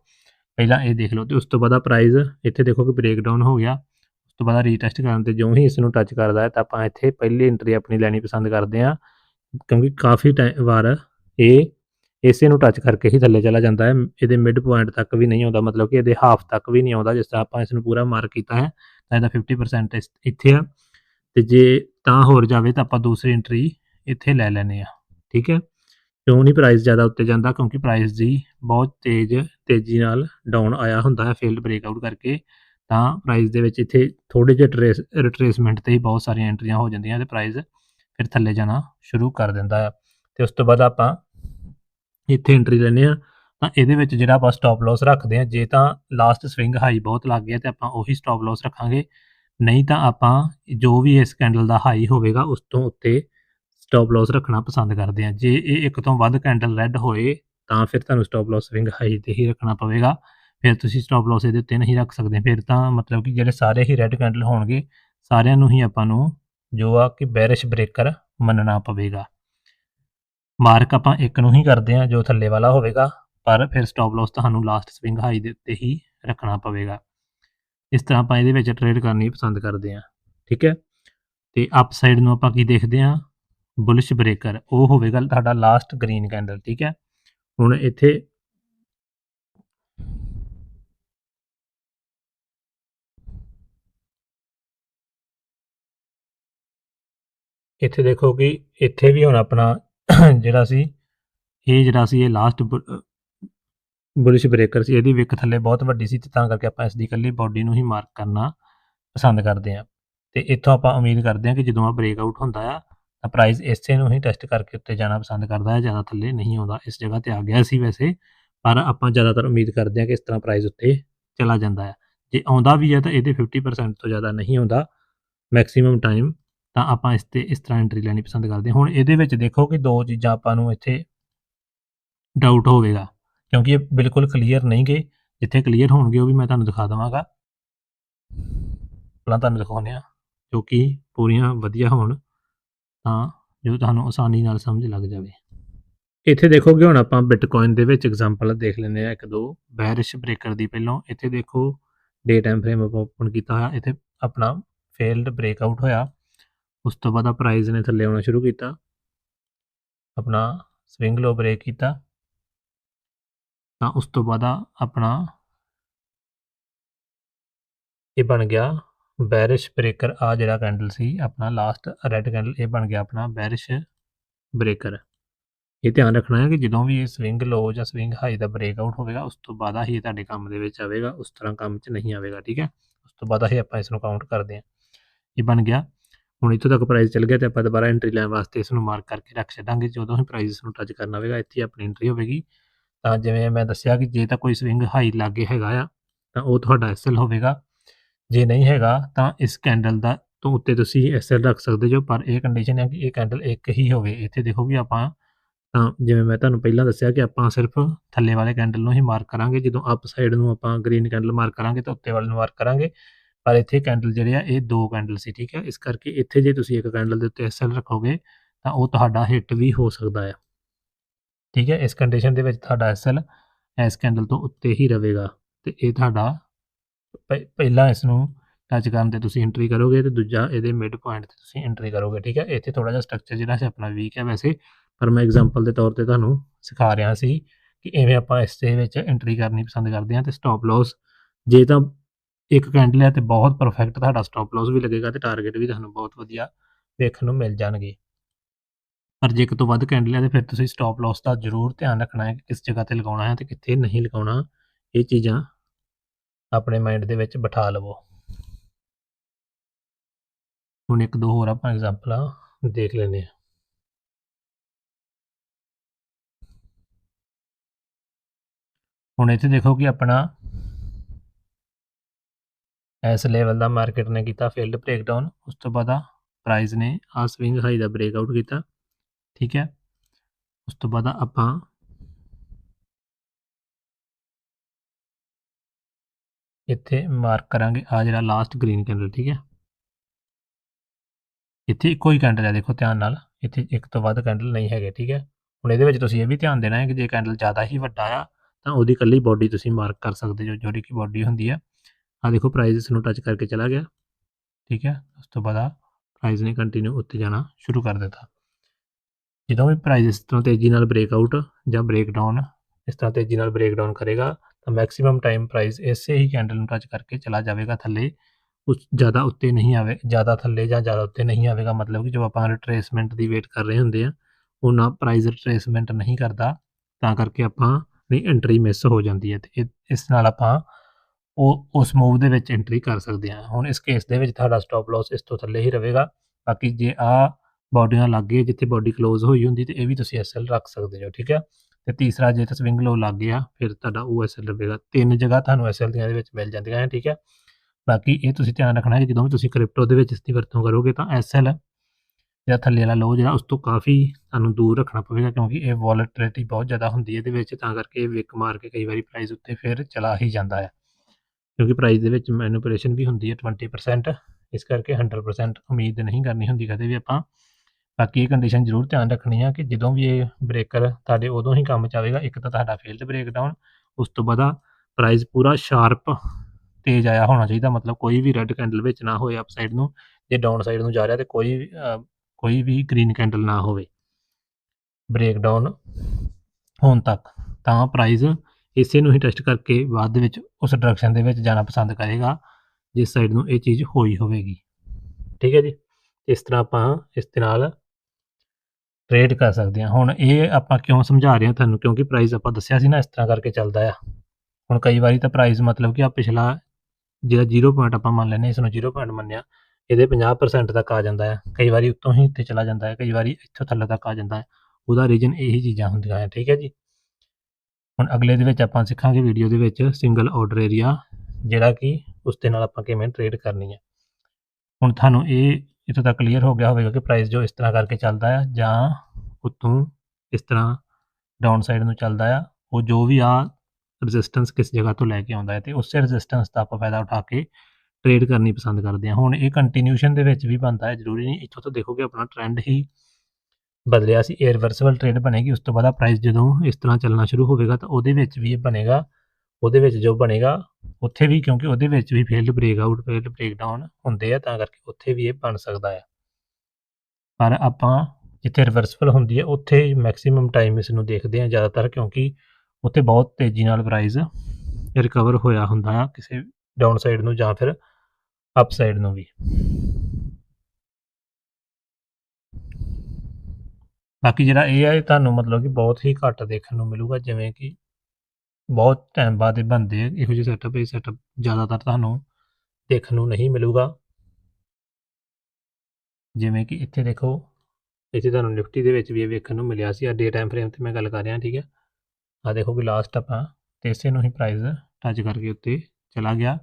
ਪਹਿਲਾਂ ਇਹ ਦੇਖ ਲਓ ਤੇ ਉਸ ਤੋਂ ਬਾਅਦ ਆ ਪ੍ਰਾਈਸ ਇੱਥੇ ਦੇਖੋ ਕਿ ਬ੍ਰੇਕਡਾਊਨ ਹੋ ਗਿਆ। ਉਸ ਤੋਂ ਬਾਅਦ ਰੀਟੈਸਟ ਕਰਨ ਤੇ ਜਿਉਂ ਹੀ ਇਸ ਨੂੰ ਟੱਚ ਕਰਦਾ ਹੈ, ਤਾਂ ਆਪਾਂ ਇੱਥੇ ਪਹਿਲੀ ਐਂਟਰੀ ਆਪਣੀ ਲੈਣੀ ਪਸੰਦ ਕਰਦੇ ਹਾਂ, ਕਿਉਂਕਿ ਕਾਫੀ ਟਾਈਮ ਵਾਰ ਇਹ ਇਸੇ ਨੂੰ ਟੱਚ ਕਰਕੇ ਹੀ ਥੱਲੇ ਚਲਾ ਜਾਂਦਾ ਹੈ। ਇਹਦੇ ਮਿਡ ਪੁਆਇੰਟ ਤੱਕ ਵੀ ਨਹੀਂ ਆਉਂਦਾ, ਮਤਲਬ ਕਿ ਇਹਦੇ ਹਾਫ ਤੱਕ ਵੀ ਨਹੀਂ ਆਉਂਦਾ, ਜਿਸ ਤਰ੍ਹਾਂ ਆਪਾਂ ਇਸ ਨੂੰ ਪੂਰਾ ਮਾਰਕ ਕੀਤਾ ਹੈ, ਤਾਂ ਇਹਦਾ 50% ਇਸ- ਇੱਥੇ ਆ। ਤੇ ਜੇ ਤਾਂ ਹੋਰ ਜਾਵੇ, ਤਾਂ ਆਪਾਂ ਦੂਸਰੀ ਐਂਟਰੀ ਇੱਥੇ ਲੈ ਲੈਨੇ ਆ ਠੀਕ ਹੈ? ਕਿਉਂ ਨਹੀਂ ਪ੍ਰਾਈਸ ਜ਼ਿਆਦਾ ਉੱਤੇ ਜਾਂਦਾ? ਕਿਉਂਕਿ ਪ੍ਰਾਈਸ ਦੀ ਬਹੁਤ ਤੇਜ਼, ਤੇਜ਼ੀ ਨਾਲ ਡਾਊਨ ਆਇਆ ਹੁੰਦਾ ਹੈ ਫੀਲਡ ਬ੍ਰੇਕਆਊਟ ਕਰਕੇ। ਤਾਂ ਪ੍ਰਾਈਸ ਦੇ ਵਿੱਚ ਇੱਥੇ ਥੋੜੇ ਜਿਹੇ ਟਰੇਸ ਰਿਟਰੇਸਮੈਂਟ ਤੇ ਹੀ ਬਹੁਤ ਸਾਰੀਆਂ ਐਂਟਰੀਆਂ ਹੋ ਜਾਂਦੀਆਂ, ਤੇ ਪ੍ਰਾਈਸ ਫਿਰ ਥੱਲੇ ਜਾਣਾ ਸ਼ੁਰੂ ਕਰ ਦਿੰਦਾ ਆ ਤੇ ਉਸ ਤੋਂ ਬਾਅਦ ਆਪਾਂ ਇੱਥੇ ਐਂਟਰੀ ਲੈਨੇ ਆ ਤਾਂ ਇਹਦੇ ਵਿੱਚ ਜਿਹੜਾ ਆਪਾਂ ਸਟਾਪ ਲਾਸ ਰੱਖਦੇ ਆ ਜੇ ਤਾਂ ਲਾਸਟ ਸਵਿੰਗ ਹਾਈ ਬਹੁਤ ਲੱਗ ਗਿਆ ਤੇ ਆਪਾਂ ਉਹੀ ਸਟਾਪ ਲਾਸ ਰੱਖਾਂਗੇ, ਨਹੀਂ ਤਾਂ ਆਪਾਂ ਜੋ ਵੀ ਇਸ ਕੈਂਡਲ ਦਾ ਹਾਈ ਹੋਵੇਗਾ, ਉਸ ਤੋਂ ਉੱਤੇ ਸਟਾਪ ਲਾਸ ਰੱਖਣਾ ਪਸੰਦ ਕਰਦੇ ਆ ਜੇ ਇਹ ਇੱਕ ਤੋਂ ਵੱਧ ਕੈਂਡਲ ਰੈੱਡ ਹੋਏ, ਤਾਂ ਫਿਰ ਤੁਹਾਨੂੰ ਸਟਾਪ ਲਾਸ ਸਵਿੰਗ ਹਾਈ ਤੇ ਹੀ ਰੱਖਣਾ ਪਵੇਗਾ। ਫਿਰ ਤੁਸੀਂ ਸਟਾਪ ਲਾਸ ਇਹਦੇ ਉੱਤੇ ਨਹੀਂ ਰੱਖ ਸਕਦੇ। ਫਿਰ ਤਾਂ ਮਤਲਬ ਕਿ ਜਿਹੜੇ ਸਾਰੇ ਹੀ ਰੈੱਡ ਕੈਂਡਲ ਹੋਣਗੇ, ਸਾਰਿਆਂ ਨੂੰ ਹੀ ਆਪਾਂ ਨੂੰ ਜੋ ਆ ਕਿ ਬੈਰਿਸ਼ ਬ੍ਰੇਕਰ ਮੰਨਣਾ ਪਵੇਗਾ। ਮਾਰਕ ਆਪਾਂ ਇੱਕ ਨੂੰ ਹੀ ਕਰਦੇ ਆ ਜੋ ਥੱਲੇ ਵਾਲਾ ਹੋਵੇਗਾ, ਪਰ ਫਿਰ ਸਟਾਪ ਲਾਸ ਤੁਹਾਨੂੰ ਲਾਸਟ ਸਵਿੰਗ ਹਾਈ ਦੇ ਉੱਤੇ ਹੀ ਰੱਖਣਾ ਪਵੇਗਾ। ਇਸ ਤਰ੍ਹਾਂ ਆਪਾਂ ਇਹਦੇ ਵਿੱਚ ਟ੍ਰੇਡ ਕਰਨੀ ਪਸੰਦ ਕਰਦੇ ਆ ਠੀਕ ਹੈ? ਤੇ ਅਪ ਸਾਈਡ ਨੂੰ ਆਪਾਂ ਕੀ ਦੇਖਦੇ ਆ ਬੁਲਿਸ਼ ਬ੍ਰੇਕਰ ਉਹ ਹੋਵੇਗਾ ਤੁਹਾਡਾ ਲਾਸਟ ਗ੍ਰੀਨ ਕੈਂਡਲ ਠੀਕ ਹੈ? ਹੁਣ ਇੱਥੇ ਇੱਥੇ ਦੇਖੋ ਕਿ ਇੱਥੇ ਵੀ ਹੁਣ ਆਪਣਾ ਜਿਹੜਾ ਸੀ, ਇਹ ਜਿਹੜਾ ਸੀ, ਇਹ ਲਾਸਟ ਬੁਲਿਸ਼ ਬ੍ਰੇਕਰ ਸੀ, ਇਹਦੀ ਵਿਕ ਥੱਲੇ ਬਹੁਤ ਵੱਡੀ ਸੀ ਤੇ ਤਾਂ ਕਰਕੇ ਆਪਾਂ ਇਸ ਦੀ ਇਕੱਲੀ ਬਾਡੀ ਨੂੰ ਹੀ ਮਾਰਕ ਕਰਨਾ ਪਸੰਦ ਕਰਦੇ ਹਾਂ। ਤੇ ਇੱਥੋਂ ਆਪਾਂ ਉਮੀਦ ਕਰਦੇ ਹਾਂ ਕਿ ਜਦੋਂ ਆ ਬ੍ਰੇਕਆਊਟ ਹੁੰਦਾ ਆ, ਤਾਂ ਪ੍ਰਾਈਸ ਇਸੇ ਨੂੰ ਹੀ ਟੈਸਟ ਕਰਕੇ ਉੱਤੇ ਜਾਣਾ ਪਸੰਦ ਕਰਦਾ ਹੈ, ਜ਼ਿਆਦਾ ਥੱਲੇ ਨਹੀਂ ਆਉਂਦਾ, ਇਸ ਜਗ੍ਹਾ ਤੇ ਆ ਗਿਆ ਸੀ ਵੈਸੇ, ਪਰ ਆਪਾਂ ਜ਼ਿਆਦਾਤਰ ਉਮੀਦ ਕਰਦੇ ਹਾਂ ਕਿ ਇਸ ਤਰ੍ਹਾਂ ਪ੍ਰਾਈਸ ਉੱਤੇ ਚਲਾ ਜਾਂਦਾ ਹੈ। ਜੇ ਆਉਂਦਾ ਵੀ ਹੈ ਤਾਂ ਇਹਦੇ 50% ਤੋਂ ਜ਼ਿਆਦਾ ਨਹੀਂ ਆਉਂਦਾ ਮੈਕਸਿਮਮ ਟਾਈਮ ਤਾਂ ਆਪਾਂ ਇਸ ਤੇ, ਇਸ ਤਰ੍ਹਾਂ ਐਂਟਰੀ ਲੈਣੀ ਪਸੰਦ ਕਰਦੇ ਹਾਂ। ਹੁਣ ਇਹਦੇ ਵਿੱਚ ਦੇਖੋ ਕਿ ਦੋ ਚੀਜ਼ਾਂ ਆਪਾਂ ਨੂੰ ਇੱਥੇ ਡਾਊਟ ਹੋਵੇਗਾ, ਕਿਉਂਕਿ ਇਹ ਬਿਲਕੁਲ ਕਲੀਅਰ ਨਹੀਂ ਗਏ। ਜਿੱਥੇ ਕਲੀਅਰ ਹੋਣਗੇ ਉਹ ਵੀ ਮੈਂ ਤੁਹਾਨੂੰ ਦਿਖਾ ਦਵਾਂਗਾ। ਪਹਿਲਾਂ ਤੁਹਾਨੂੰ ਦਿਖਾਉਂਦੇ ਆ ਜੋ ਕਿ ਪੂਰੀਆਂ ਵਧੀਆ ਹੋਣ, ਤਾਂ ਜੋ ਤੁਹਾਨੂੰ ਆਸਾਨੀ ਨਾਲ ਸਮਝ ਲੱਗ ਜਾਵੇ। ਇੱਥੇ ਦੇਖੋਗੇ ਹੁਣ ਆਪਾਂ ਬਿਟਕੋਇਨ ਦੇ ਵਿੱਚ ਐਗਜ਼ਾਮਪਲ ਦੇਖ ਲੈਂਦੇ ਆ ਇੱਕ ਦੋ ਬੈਰਿਸ਼ ਬ੍ਰੇਕਰ ਦੀ ਪਹਿਲਾਂ। ਇੱਥੇ ਦੇਖੋ ਡੇ ਟਾਈਮ ਫਰੇਮ ਓਪਨ ਕੀਤਾ ਹੋਇਆ। ਇੱਥੇ ਆਪਣਾ ਫੇਲਡ ਬ੍ਰੇਕਆਊਟ ਹੋਇਆ। ਉਸ ਤੋਂ ਬਾਅਦ ਆ ਪ੍ਰਾਈਸ ਨੇ ਥੱਲੇ ਆਉਣਾ ਸ਼ੁਰੂ ਕੀਤਾ ਆਪਣਾ ਸਵਿੰਗ ਲੋ ਬ੍ਰੇਕ ਕੀਤਾ ਤਾਂ ਉਸ ਤੋਂ ਬਾਅਦ ਆ ਆਪਣਾ ਇਹ ਬਣ ਗਿਆ ਬੈਰਿਸ਼ ਬ੍ਰੇਕਰ ਆ ਜਿਹੜਾ ਕੈਂਡਲ ਸੀ ਆਪਣਾ ਲਾਸਟ ਰੈੱਡ ਕੈਂਡਲ ਇਹ ਬਣ ਗਿਆ ਆਪਣਾ ਬੈਰਿਸ਼ ਬ੍ਰੇਕਰ ਇਹ ਧਿਆਨ ਰੱਖਣਾ ਹੈ ਕਿ ਜਦੋਂ ਵੀ ਇਹ ਸਵਿੰਗ ਲੋ ਜਾਂ ਸਵਿੰਗ ਹਾਈ ਦਾ ਬ੍ਰੇਕਆਊਟ ਹੋਵੇਗਾ ਉਸ ਤੋਂ ਬਾਅਦ ਹੀ ਇਹ ਤੁਹਾਡੇ ਕੰਮ ਦੇ ਵਿੱਚ ਆਵੇਗਾ ਉਸ ਤਰ੍ਹਾਂ ਕੰਮ 'ਚ ਨਹੀਂ ਆਵੇਗਾ ਠੀਕ ਹੈ ਉਸ ਤੋਂ ਬਾਅਦ ਹੀ ਆਪਾਂ ਇਸ ਨੂੰ ਕਾਊਂਟ ਕਰਦੇ ਹਾਂ ਇਹ ਬਣ ਗਿਆ ਹੁਣ ਇੱਥੋਂ ਤੱਕ ਪ੍ਰਾਈਸ ਚੱਲ ਗਿਆ ਤੇ ਆਪਾਂ ਦੁਬਾਰਾ ਐਂਟਰੀ ਲੈਣ ਵਾਸਤੇ ਇਸ ਨੂੰ ਮਾਰਕ ਕਰਕੇ ਰੱਖ ਛੱਡਾਂਗੇ। ਜਦੋਂ ਹੀ ਪ੍ਰਾਈਸ ਨੂੰ ਟੱਚ ਕਰਨਾ ਹੋਵੇਗਾ, ਇੱਥੇ ਹੀ ਆਪਣੀ ਐਂਟਰੀ ਹੋਵੇਗੀ। ਤਾਂ ਜਿਵੇਂ ਮੈਂ ਦੱਸਿਆ ਕਿ ਜੇ ਤਾਂ ਕੋਈ ਸਵਿੰਗ ਹਾਈ ਲਾਗੇ ਹੈਗਾ ਆ, ਤਾਂ ਉਹ ਤੁਹਾਡਾ ਐਸਐਲ ਹੋਵੇਗਾ। ਜੇ ਨਹੀਂ ਹੈਗਾ, ਤਾਂ ਇਸ ਕੈਂਡਲ ਦਾ ਤੋਂ ਉੱਤੇ ਤੁਸੀਂ ਐਸਐਲ ਰੱਖ ਸਕਦੇ ਜੋ, ਪਰ ਇਹ ਕੰਡੀਸ਼ਨ ਹੈ ਕਿ ਇਹ ਕੈਂਡਲ ਇੱਕ ਹੀ ਹੋਵੇ। ਇੱਥੇ ਦੇਖੋ ਕਿ ਆਪਾਂ ਤਾਂ ਜਿਵੇਂ ਮੈਂ ਤੁਹਾਨੂੰ ਪਹਿਲਾਂ ਦੱਸਿਆ ਕਿ ਆਪਾਂ ਸਿਰਫ ਥੱਲੇ ਵਾਲੇ ਕੈਂਡਲ ਨੂੰ ਹੀ ਮਾਰਕ ਕਰਾਂਗੇ। ਜਦੋਂ ਅਪ ਸਾਈਡ ਨੂੰ ਆਪਾਂ ਗ੍ਰੀਨ ਕੈਂਡਲ ਮਾਰਕ ਕਰਾਂਗੇ, ਤਾਂ ਉੱਤੇ ਵਾਲੇ ਨੂੰ ਮਾਰਕ ਕਰਾਂਗੇ। ਪਰ ਇੱਥੇ ਕੈਂਡਲ ਜਿਹੜੇ ਆ, ਇਹ ਦੋ ਕੈਂਡਲ ਸੀ, ਠੀਕ ਹੈ? ਇਸ ਕਰਕੇ ਇੱਥੇ ਜੇ ਤੁਸੀਂ ਇੱਕ ਕੈਂਡਲ ਦੇ ਉੱਤੇ ਐਸਐਲ ਰੱਖੋਗੇ, ਤਾਂ ਉਹ ਤੁਹਾਡਾ ਹਿੱਟ ਵੀ ਹੋ ਸਕਦਾ ਹੈ ਠੀਕ ਹੈ? ਇਸ ਕੰਡੀਸ਼ਨ ਦੇ ਵਿੱਚ ਤੁਹਾਡਾ ਐਸਐਲ ਇਸ ਕੈਂਡਲ ਤੋਂ ਉੱਤੇ ਹੀ ਰਹੇਗਾ। ਤੇ ਇਹ ਤੁਹਾਡਾ ਪਹਿ- ਪਹਿਲਾਂ ਇਸ ਨੂੰ ਟੱਚ ਕਰਨ ਤੇ ਤੁਸੀਂ ਐਂਟਰੀ ਕਰੋਗੇ ਤੇ ਦੂਜਾ ਇਹਦੇ ਮਿਡ ਪੁਆਇੰਟ ਤੇ ਤੁਸੀਂ ਐਂਟਰੀ ਕਰੋਗੇ, ਠੀਕ ਹੈ? ਇੱਥੇ ਥੋੜਾ ਜਿਹਾ ਸਟਰਕਚਰ ਜਿਹੜਾ ਸੀ ਆਪਣਾ ਵੀਕ ਹੈ ਵੈਸੇ, ਪਰ ਮੈਂ ਐਗਜ਼ਾਮਪਲ ਦੇ ਤੌਰ ਤੇ ਤੁਹਾਨੂੰ ਸਿਖਾ ਰਿਹਾ ਸੀ ਕਿ ਐਵੇਂ ਆਪਾਂ ਇਸ ਦੇ ਵਿੱਚ ਐਂਟਰੀ ਕਰਨੀ ਪਸੰਦ ਕਰਦੇ ਹਾਂ ਤੇ ਸਟਾਪ ਲਾਸ ਜੇ ਤਾਂ ਇੱਕ ਕੈਂਡਲ ਹੈ ਤੇ ਬਹੁਤ ਪਰਫੈਕਟ ਤੁਹਾਡਾ ਸਟਾਪ ਲਾਸ ਵੀ ਲੱਗੇਗਾ ਤੇ ਟਾਰਗੇਟ ਵੀ ਤੁਹਾਨੂੰ ਬਹੁਤ ਵਧੀਆ ਵੇਖਣ ਨੂੰ ਮਿਲ ਜਾਣਗੇ। ਪਰ ਜੇ ਇੱਕ ਤੋਂ ਵੱਧ ਕੈਂਡਲ ਹੈ ਤੇ ਫਿਰ ਤੁਸੀਂ ਸਟਾਪ ਲਾਸ ਦਾ ਜ਼ਰੂਰ ਧਿਆਨ ਰੱਖਣਾ ਹੈ ਕਿ ਕਿਸ ਜਗ੍ਹਾ ਤੇ ਲਗਾਉਣਾ ਹੈ ਤੇ ਕਿੱਥੇ ਨਹੀਂ ਲਗਾਉਣਾ। ਇਹ ਚੀਜ਼ਾਂ ਆਪਣੇ ਮਾਈਂਡ ਦੇ ਵਿੱਚ ਬਿਠਾ ਲਵੋ। ਹੁਣ ਇੱਕ ਦੋ ਹੋਰ ਆਪਾਂ ਐਗਜ਼ਾਮਪਲਾਂ ਦੇਖ ਲੈਂਦੇ ਹਾਂ। ਹੁਣ ਇੱਥੇ ਦੇਖੋ ਕਿ ਆਪਣਾ ਇਸ ਲੈਵਲ ਦਾ ਮਾਰਕੀਟ ਨੇ ਕੀਤਾ ਫੀਲਡ ਬ੍ਰੇਕਡਾਊਨ ਉਸ ਤੋਂ ਬਾਅਦ ਆ ਪ੍ਰਾਈਸ ਨੇ ਆ ਸਵਿੰਗ ਹਾਈ ਦਾ ਬ੍ਰੇਕਆਊਟ ਕੀਤਾ, ਠੀਕ ਹੈ? ਉਸ ਤੋਂ ਬਾਅਦ ਆਪਾਂ ਇੱਥੇ ਮਾਰਕ ਕਰਾਂਗੇ ਆ ਜਿਹੜਾ ਲਾਸਟ ਗ੍ਰੀਨ ਕੈਂਡਲ ਠੀਕ ਹੈ? ਇੱਥੇ ਇੱਕੋ ਹੀ ਕੈਂਡਲ ਹੈ, ਦੇਖੋ ਧਿਆਨ ਨਾਲ, ਇੱਥੇ ਇੱਕ ਤੋਂ ਵੱਧ ਕੈਂਡਲ ਨਹੀਂ ਹੈਗੇ, ਠੀਕ ਹੈ? ਹੁਣ ਇਹਦੇ ਵਿੱਚ ਤੁਸੀਂ ਇਹ ਵੀ ਧਿਆਨ ਦੇਣਾ ਹੈ ਕਿ ਜੇ ਕੈਂਡਲ ਜ਼ਿਆਦਾ ਹੀ ਵੱਡਾ ਆ, ਤਾਂ ਉਹਦੀ ਇਕੱਲੀ ਬਾਡੀ ਤੁਸੀਂ ਮਾਰਕ ਕਰ ਸਕਦੇ ਹੋ, ਜਿਹੜੀ ਕਿ ਬਾਡੀ ਹੁੰਦੀ ਹੈ। ਆ ਦੇਖੋ ਪ੍ਰਾਈਸ ਇਸ ਨੂੰ ਟੱਚ ਕਰਕੇ ਚਲਾ ਗਿਆ। ਠੀਕ ਹੈ, ਉਸ ਤੋਂ ਬਾਅਦ ਆ ਪ੍ਰਾਈਸ ਨੇ ਕੰਟੀਨਿਊ ਉੱਤੇ ਜਾਣਾ ਸ਼ੁਰੂ ਕਰ ਦਿੱਤਾ। ਜਦੋਂ ਵੀ ਪ੍ਰਾਈਸ ਇਸ ਤਰ੍ਹਾਂ ਤੇਜ਼ੀ ਨਾਲ ਬ੍ਰੇਕ ਆਊਟ ਜਾਂ ਬ੍ਰੇਕਡਾਊਨ ਇਸ ਤਰ੍ਹਾਂ ਤੇਜ਼ੀ ਨਾਲ ਬ੍ਰੇਕਡਾਊਨ ਕਰੇਗਾ, ਤਾਂ ਮੈਕਸਿਮਮ ਟਾਈਮ ਪ੍ਰਾਈਸ ਇਸੇ ਹੀ ਕੈਂਡਲ ਨੂੰ ਟੱਚ ਕਰਕੇ ਚਲਾ ਜਾਵੇਗਾ ਥੱਲੇ। ਉਸ ਜ਼ਿਆਦਾ ਉੱਤੇ ਨਹੀਂ ਆਵੇ, ਜ਼ਿਆਦਾ ਥੱਲੇ ਜਾਂ ਜ਼ਿਆਦਾ ਉੱਤੇ ਨਹੀਂ ਆਵੇਗਾ ਮਤਲਬ ਕਿ ਜੋ ਆਪਾਂ ਰਿਟਰੇਸਮੈਂਟ ਦੀ ਵੇਟ ਕਰ ਰਹੇ ਹੁੰਦੇ ਆ, ਉਹ ਨਾ ਪ੍ਰਾਈਸ ਰਿਟਰੇਸਮੈਂਟ ਨਹੀਂ ਕਰਦਾ। ਤਾਂ ਕਰਕੇ ਆਪਾਂ ਦੀ ਐਂਟਰੀ ਮਿਸ ਹੋ ਜਾਂਦੀ ਹੈ ਤੇ ਇਸ ਨਾਲ ਆਪਾਂ ਉਹ, ਉਸ ਮੂਵ ਦੇ ਵਿੱਚ ਐਂਟਰੀ ਕਰ ਸਕਦੇ ਹਾਂ। ਹੁਣ ਇਸ ਕੇਸ ਦੇ ਵਿੱਚ ਤੁਹਾਡਾ ਸਟਾਪ ਲਾਸ ਇਸ ਤੋਂ ਥੱਲੇ ਹੀ ਰਹੇਗਾ। ਬਾਕੀ ਜੇ ਆ ਬਾਡੀਆਂ ਲੱਗੇ ਜਿੱਥੇ ਬਾਡੀ ਕਲੋਜ਼ ਹੋਈ ਹੁੰਦੀ ਤੇ ਇਹ ਵੀ ਤੁਸੀਂ ਐਸਐਲ ਰੱਖ ਸਕਦੇ ਹੋ, ਠੀਕ ਹੈ ਤੇ ਤੀਸਰਾ ਜੇ ਤਾਂ ਸਵਿੰਗ ਲੋ ਲੱਗ ਗਿਆ, ਫਿਰ ਤੁਹਾਡਾ ਉਹ ਐਸਐਲ ਰਹੇਗਾ। ਤਿੰਨ ਜਗ੍ਹਾ ਤੁਹਾਨੂੰ ਐਸਐਲ ਦੀਆਂ ਦੇ ਵਿੱਚ ਮਿਲ ਜਾਂਦੀਆਂ ਹੈ ਠੀਕ ਹੈ ਬਾਕੀ ਇਹ ਤੁਸੀਂ ਧਿਆਨ ਰੱਖਣਾ ਹੈ ਕਿ ਜਦੋਂ ਵੀ ਤੁਸੀਂ ਕ੍ਰਿਪਟੋ ਦੇ ਵਿੱਚ ਇਸ ਦੀ ਵਰਤੋਂ ਕਰੋਗੇ ਤਾਂ ਐਸਐਲ ਜਿਹੜਾ ਥੱਲੇ ਵਾਲਾ ਲੋ ਜਿਹੜਾ ਉਸ ਤੋਂ ਕਾਫੀ ਤੁਹਾਨੂੰ ਦੂਰ ਰੱਖਣਾ ਪਵੇਗਾ, ਕਿਉਂਕਿ ਇਹ ਵੋਲਟਿਲਿਟੀ ਬਹੁਤ ਜ਼ਿਆਦਾ ਹੁੰਦੀ ਹੈ ਇਹਦੇ ਵਿੱਚ, ਤਾਂ ਕਰਕੇ ਇਹ ਵਿਕ ਮਾਰ ਕੇ ਕਈ ਵਾਰੀ ਪ੍ਰਾਈਸ ਉੱਤੇ ਫਿਰ ਚਲਾ ਹੀ ਜਾਂਦਾ ਹੈ ਕਿਉਂਕਿ ਪ੍ਰਾਈਸ ਦੇ ਵਿੱਚ ਮੈਨੂਪੂਲੇਸ਼ਨ ਵੀ ਹੁੰਦੀ ਹੈ 20% ਇਸ ਕਰਕੇ 100% ਉਮੀਦ ਨਹੀਂ ਕਰਨੀ ਹੁੰਦੀ ਕਦੇ ਵੀ ਆਪਾਂ। ਬਾਕੀ ਇਹ ਕੰਡੀਸ਼ਨ ਜ਼ਰੂਰ ਧਿਆਨ ਰੱਖਣੀ ਆ ਕਿ ਜਦੋਂ ਵੀ ਇਹ ਬ੍ਰੇਕਰ ਤੁਹਾਡੇ ਉਦੋਂ ਹੀ ਕੰਮ ਚ ਆਵੇਗਾ ਇੱਕ ਤਾਂ ਤੁਹਾਡਾ ਫੀਲਡ ਬ੍ਰੇਕਡਾਊਨ ਉਸ ਤੋਂ ਬਾਅਦ ਪ੍ਰਾਈਸ ਪੂਰਾ ਸ਼ਾਰਪ ਤੇਜ਼ ਆਇਆ ਹੋਣਾ ਚਾਹੀਦਾ ਮਤਲਬ ਕੋਈ ਵੀ ਰੈੱਡ ਕੈਂਡਲ ਵਿੱਚ ਨਾ ਹੋਏ ਅਪਸਾਈਡ ਨੂੰ ਜੇ ਡਾਊਨ ਸਾਈਡ ਨੂੰ ਜਾ ਰਿਹਾ ਤੇ ਕੋਈ ਵੀ, ਕੋਈ ਵੀ ਗ੍ਰੀਨ ਕੈਂਡਲ ਨਾ ਹੋਵੇ। ਬ੍ਰੇਕਡਾਊਨ ਹੋਣ ਤੱਕ ਤਾਂ ਪ੍ਰਾਈਸ ਇਸੇ ਨੂੰ ਹੀ ਟੈਸਟ ਕਰਕੇ ਬਾਅਦ ਦੇ ਵਿੱਚ ਉਸ ਡਾਇਰੈਕਸ਼ਨ ਦੇ ਵਿੱਚ ਜਾਣਾ ਪਸੰਦ ਕਰੇਗਾ, ਜਿਸ ਸਾਈਡ ਨੂੰ ਇਹ ਚੀਜ਼ ਹੋਈ ਹੋਵੇਗੀ। ਠੀਕ ਹੈ ਜੀ? ਇਸ ਤਰ੍ਹਾਂ ਆਪਾਂ ਇਸ ਦੇ ਨਾਲ ਟ੍ਰੇਡ ਕਰ ਸਕਦੇ ਹਾਂ। ਹੁਣ ਇਹ ਆਪਾਂ ਕਿਉਂ ਸਮਝਾ ਰਹੇ ਹਾਂ ਤੁਹਾਨੂੰ? ਕਿਉਂਕਿ ਪ੍ਰਾਈਸ ਆਪਾਂ ਦੱਸਿਆ ਸੀ ਨਾ, ਇਸ ਤਰ੍ਹਾਂ ਕਰਕੇ ਚੱਲਦਾ ਆ। ਹੁਣ ਕਈ ਵਾਰੀ ਤਾਂ ਪ੍ਰਾਈਸ ਮਤਲਬ ਕਿ ਆ ਪਿਛਲਾ ਜਿਹੜਾ 0 ਪੁਆਇੰਟ ਆਪਾਂ ਮੰਨ ਲੈਨੇ ਇਸ ਨੂੰ 0 ਪੁਆਇੰਟ ਮੰਨਿਆ, ਇਹਦੇ 50% ਤੱਕ ਆ ਜਾਂਦਾ ਹੈ ਕਈ ਵਾਰੀ ਉੱਤੋਂ ਹੀ ਉੱਤੇ ਚਲਾ ਜਾਂਦਾ ਹੈ ਕਈ ਵਾਰੀ ਇੱਥੋਂ ਥੱਲੇ ਤੱਕ ਆ ਜਾਂਦਾ ਹੈ ਉਹਦਾ ਰੀਜਨ ਇਹੀ ਚੀਜ਼ਾਂ ਹੁੰਦੀਆਂ ਹੈ ਠੀਕ ਹੈ ਜੀ? ਹੁਣ ਅਗਲੇ ਦੇ ਵਿੱਚ ਆਪਾਂ ਸਿੱਖਾਂਗੇ ਵੀਡੀਓ ਦੇ ਵਿੱਚ ਸਿੰਗਲ ਆਰਡਰ ਏਰੀਆ ਜਿਹੜਾ ਕਿ ਉਸ ਦੇ ਨਾਲ ਆਪਾਂ ਕਿਵੇਂ ਟ੍ਰੇਡ ਕਰਨੀ ਹੈ। ਹੁਣ ਤੁਹਾਨੂੰ ਇਹ ਇੱਥੋਂ ਤੱਕ ਕਲੀਅਰ ਹੋ ਗਿਆ ਹੋਵੇਗਾ ਕਿ ਪ੍ਰਾਈਸ ਜੋ ਇਸ ਤਰ੍ਹਾਂ ਕਰਕੇ ਚੱਲਦਾ ਆ ਜਾਂ ਉੱਤੋਂ ਇਸ ਤਰ੍ਹਾਂ ਡਾਊਨ ਸਾਈਡ ਨੂੰ ਚੱਲਦਾ ਆ, ਉਹ ਜੋ ਵੀ ਆ ਰੈਜ਼ਿਸਟੈਂਸ ਕਿਸ ਜਗ੍ਹਾ ਤੋਂ ਲੈ ਕੇ ਆਉਂਦਾ ਹੈ ਤੇ ਉਸੇ ਰੈਜ਼ਿਸਟੈਂਸ ਦਾ ਆਪਾਂ ਫਾਇਦਾ ਉਠਾ ਕੇ ਟ੍ਰੇਡ ਕਰਨੀ ਪਸੰਦ ਕਰਦੇ ਹਾਂ। ਹੁਣ ਇਹ ਕੰਟੀਨਿਊਸ਼ਨ ਦੇ ਵਿੱਚ ਵੀ ਬਣਦਾ ਹੈ, ਜ਼ਰੂਰੀ ਨਹੀਂ ਇੱਥੋਂ ਤੋਂ ਦੇਖੋਗੇ ਆਪਣਾ ਟ੍ਰੈਂਡ ਹੀ ਬਦਲਿਆ ਸੀ ਇਹ ਰਿਵਰਸਬਲ ਟ੍ਰੇਡ ਬਣੇਗੀ, ਉਸ ਤੋਂ ਬਾਅਦ ਪ੍ਰਾਈਸ ਜਦੋਂ ਇਸ ਤਰ੍ਹਾਂ ਚੱਲਣਾ ਸ਼ੁਰੂ ਹੋਵੇਗਾ, ਤਾਂ ਉਹਦੇ ਵਿੱਚ ਵੀ ਇਹ ਬਣੇਗਾ, ਉਹਦੇ ਵਿੱਚ ਜੋ ਬਣੇਗਾ, ਉੱਥੇ ਵੀ ਕਿਉਂਕਿ ਉਹਦੇ ਵਿੱਚ ਵੀ ਫੀਲਡ ਬ੍ਰੇਕਆਊਟ ਫੀਲਡ ਬ੍ਰੇਕਡਾਊਨ ਹੁੰਦੇ ਆ, ਤਾਂ ਕਰਕੇ ਉੱਥੇ ਵੀ ਇਹ ਬਣ ਸਕਦਾ ਹੈ ਪਰ ਆਪਾਂ ਜਿੱਥੇ ਰਿਵਰਸਬਲ ਹੁੰਦੀ ਹੈ ਉੱਥੇ ਮੈਕਸਿਮਮ ਟਾਈਮ ਇਸ ਨੂੰ ਦੇਖਦੇ ਹਾਂ ਜ਼ਿਆਦਾਤਰ, ਕਿਉਂਕਿ ਉੱਥੇ ਬਹੁਤ ਤੇਜ਼ੀ ਨਾਲ ਪ੍ਰਾਈਸ ਰਿਕਵਰ ਹੋਇਆ ਹੁੰਦਾ ਆ, ਕਿਸੇ ਡਾਊਨ ਸਾਈਡ ਨੂੰ ਜਾਂ ਫਿਰ ਅਪ ਸਾਈਡ ਨੂੰ ਵੀ। ਬਾਕੀ ਜਿਹੜਾ ਇਹ ਹੈ ਇਹ ਤੁਹਾਨੂੰ ਮਤਲਬ ਕਿ ਬਹੁਤ ਹੀ ਘੱਟ ਦੇਖਣ ਨੂੰ ਮਿਲੂਗਾ, ਜਿਵੇਂ ਕਿ ਬਹੁਤ ਟਾਈਮ ਬਾਅਦ ਇਹ ਬਣਦੇ ਆ, ਇਹੋ ਜਿਹੇ ਸੈਟਅਪ ਇਹ ਸੈਟਅਪ ਜ਼ਿਆਦਾਤਰ ਤੁਹਾਨੂੰ ਦੇਖਣ ਨੂੰ ਨਹੀਂ ਮਿਲੂਗਾ। ਜਿਵੇਂ ਕਿ ਇੱਥੇ ਦੇਖੋ, ਇੱਥੇ ਤੁਹਾਨੂੰ ਨਿਫਟੀ ਦੇ ਵਿੱਚ ਵੀ ਇਹ ਵੇਖਣ ਨੂੰ ਮਿਲਿਆ ਸੀ ਆ ਡੇ ਟਾਈਮ ਫਰੇਮ ਤੇ ਮੈਂ ਗੱਲ ਕਰ ਰਿਹਾ, ਠੀਕ ਹੈ? ਆ ਦੇਖੋ ਕਿ ਲਾਸਟ ਆਪਾਂ ਤੇ ਇਸੇ ਨੂੰ ਹੀ ਪ੍ਰਾਈਸ ਟੱਚ ਕਰਕੇ ਉੱਤੇ ਚਲਾ ਗਿਆ।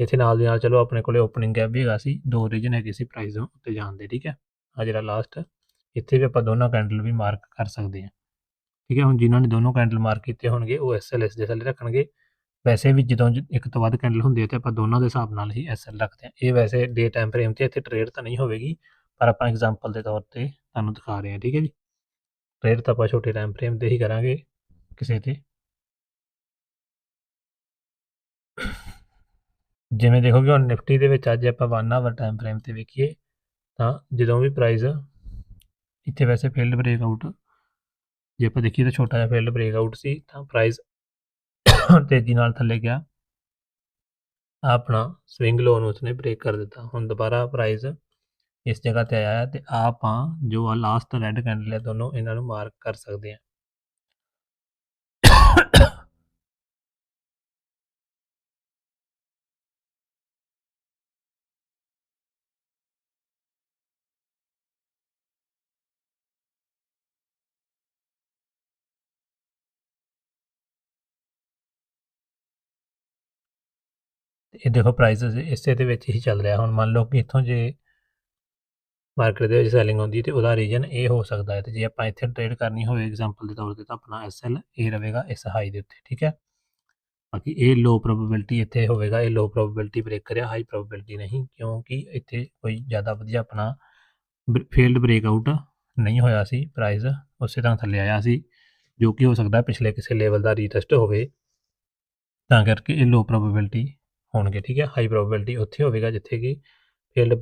ਇੱਥੇ ਨਾਲ ਦੀ ਨਾਲ ਚਲੋ ਆਪਣੇ ਕੋਲੇ ਓਪਨਿੰਗ ਗੈਪ ਵੀ ਹੈਗਾ ਸੀ, ਦੋ ਰੀਜਨ ਹੈਗੇ ਸੀ ਪ੍ਰਾਈਸ ਉੱਤੇ ਜਾਣ ਦੇ, ਠੀਕ ਹੈ? ਆ ਜਿਹੜਾ ਲਾਸਟ ਇੱਥੇ ਵੀ ਆਪਾਂ ਦੋਨੋਂ ਕੈਂਡਲ ਵੀ ਮਾਰਕ ਕਰ ਸਕਦੇ ਹਾਂ। ਠੀਕ ਹੈ, ਹੁਣ ਜਿਨ੍ਹਾਂ ਨੇ ਦੋਨੋਂ ਕੈਂਡਲ ਮਾਰਕ ਕੀਤੇ ਹੋਣਗੇ, ਉਹ ਐਸਐਲਐਸ ਦੇ ਥੱਲੇ ਰੱਖਣਗੇ। ਵੈਸੇ ਵੀ ਜਦੋਂ ਇੱਕ ਤੋਂ ਵੱਧ ਕੈਂਡਲ ਹੁੰਦੇ ਆ ਤੇ ਆਪਾਂ ਦੋਨਾਂ ਦੇ ਹਿਸਾਬ ਨਾਲ ਹੀ ਐਸਐਲ ਰੱਖਦੇ ਹਾਂ। ਇਹ ਵੈਸੇ ਡੇ ਟਾਈਮ ਫਰੇਮ ਤੇ ਇੱਥੇ ਟ੍ਰੇਡ ਤਾਂ ਨਹੀਂ ਹੋਵੇਗੀ, ਪਰ ਆਪਾਂ ਐਗਜ਼ਾਮਪਲ ਦੇ ਤੌਰ ਤੇ ਤੁਹਾਨੂੰ ਦਿਖਾ ਰਹੇ ਹਾਂ, ਠੀਕ ਹੈ ਜੀ। ਟ੍ਰੇਡ ਤਾਂ ਆਪਾਂ ਛੋਟੇ ਟਾਈਮ ਫਰੇਮ ਤੇ ਹੀ ਕਰਾਂਗੇ, ਕਿਸੇ ਤੇ। ਜਿਵੇਂ ਦੇਖੋਗੇ, ਹੁਣ ਨਿਫਟੀ ਦੇ ਵਿੱਚ ਅੱਜ ਆਪਾਂ 1 ਆਵਰ ਟਾਈਮ ਫਰੇਮ ਤੇ ਵੇਖੀਏ, ਤਾਂ ਜਦੋਂ ਵੀ ਪ੍ਰਾਈਸ ਇੱਥੇ ਵੈਸੇ ਫੀਲਡ ਬ੍ਰੇਕਆਊਟ ਜੇ ਆਪਾਂ ਦੇਖੀਏ ਤਾਂ ਛੋਟਾ ਜਿਹਾ ਫੀਲਡ ਬ੍ਰੇਕਆਊਟ ਸੀ, ਤਾਂ ਪ੍ਰਾਈਸ ਤੇਜ਼ੀ ਨਾਲ ਥੱਲੇ ਗਿਆ। ਆਪਣਾ ਸਵਿੰਗ ਲੋਨ ਉਸਨੇ ਬ੍ਰੇਕ ਕਰ ਦਿੱਤਾ। ਹੁਣ ਦੁਬਾਰਾ ਪ੍ਰਾਈਸ ਇਸ ਜਗ੍ਹਾ ਤੇ ਆਇਆ ਹੈ ਤੇ ਆਪਾਂ ਜੋ ਆ ਲਾਸਟ ਰੈੱਡ ਕੈਂਡਲ ਹੈ, ਦੋਨੋਂ ਇਹਨਾਂ ਨੂੰ ਮਾਰਕ ਕਰ ਸਕਦੇ ਹਾਂ। ਇਹ ਦੇਖੋ ਪ੍ਰਾਈਸਸ ਇਸੇ ਦੇ ਵਿੱਚ ਹੀ ਚੱਲ ਰਿਹਾ। ਹੁਣ ਮੰਨ ਲਓ ਕਿ ਇੱਥੋਂ ਜੇ ਮਾਰਕੀਟ ਦੇ ਵਿੱਚ ਸੈਲਿੰਗ ਹੁੰਦੀ ਤੇ ਉਹਦਾ ਰੀਜਨ ਇਹ ਹੋ ਸਕਦਾ ਹੈ ਤੇ ਜੇ ਆਪਾਂ ਇੱਥੇ ਟ੍ਰੇਡ ਕਰਨੀ ਹੋਵੇ ਐਗਜ਼ਾਮਪਲ ਦੇ ਤੌਰ ਤੇ ਤਾਂ ਆਪਣਾ ਐਸਐਲ ਇਹ ਰਹੇਗਾ ਇਸ ਹਾਈ ਦੇ ਉੱਤੇ, ਠੀਕ ਹੈ? ਬਾਕੀ ਇਹ ਲੋ ਪ੍ਰੋਬੇਬਿਲਟੀ ਇੱਥੇ ਹੋਵੇਗਾ, ਇਹ ਲੋ ਪ੍ਰੋਬੇਬਿਲਟੀ ਬ੍ਰੇਕ ਕਰਿਆ ਹਾਈ ਪ੍ਰੋਬੇਬਿਲਟੀ ਨਹੀਂ, ਕਿਉਂਕਿ ਇੱਥੇ ਕੋਈ ਜ਼ਿਆਦਾ ਵਧੀਆ ਆਪਣਾ ਫੀਲਡ ਬ੍ਰੇਕਆਊਟ ਨਹੀਂ ਹੋਇਆ ਸੀ ਪ੍ਰਾਈਸ ਉਸੇ ਤਰ੍ਹਾਂ ਥੱਲੇ ਆਇਆ ਸੀ, ਜੋ ਕਿ ਹੋ ਸਕਦਾ ਪਿਛਲੇ ਕਿਸੇ ਲੈਵਲ ਦਾ ਰੀਟੈਸਟ ਹੋਵੇ। ਤਾਂ ਕਰਕੇ ਇਹ ਲੋ ਪ੍ਰੋਬੇਬਿਲਟੀ ਹੋਣਗੇ, ਠੀਕ ਹੈ? ਹਾਈ ਪ੍ਰੋਬੇਬਿਲਟੀ ਉੱਥੇ ਹੋਵੇਗਾ ਜਿੱਥੇ ਕਿ ਫੀਲਡ